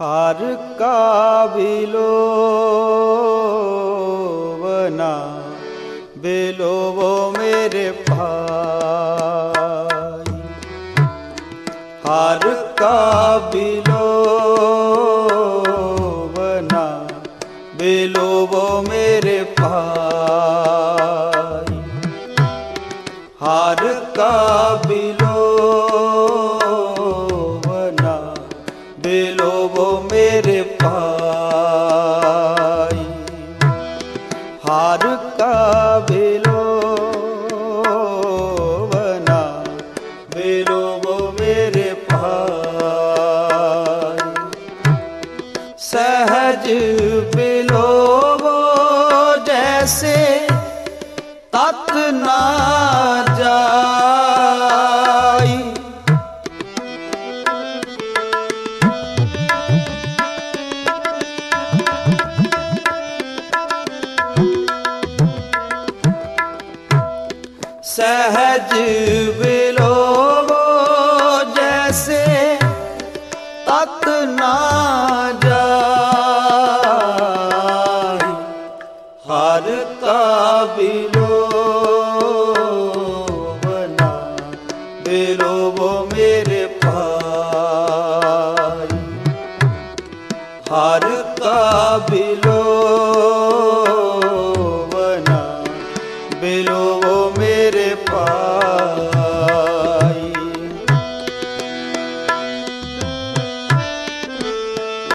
ਹਰ ਕਾ ਬਿਲੋਵਨਾ ਬਿਲੋਵੋ ਮੇਰੇ ਭਾਈ। ਹਰ ਕਾ ਬਿਲੋਵਨਾ ਬਿਲੋਵੋ ਮੇਰੇ ਭਾਈ। ਹਰ ਕਾ ਬਿਲੋ ਬਿਲੋਵੋ ਮੇਰੇ ਭਾਈ ਹਰ ਕਾ ਬਿਲੋਵਨਾ ਬਿਲੋਬੋ ਮੇਰੇ ਭਾਈ ਸਹਜ ਬਿਲੋਵੋ ਜੈਸੇ ਤਤ ਨਾ ਸਹਜ ਬਿਲੋਵੋ ਜੈਸੇ ਤਤ ਨਾ ਜਾਈ ਹਰ ਕਾ ਬਿਲੋਵਨਾ ਬਿਲੋਵੋ ਮੇਰੇ ਭਾਈ ਹਰ ਕਾ ਬਿਲੋਵਨਾ ਬਿਲੋਵ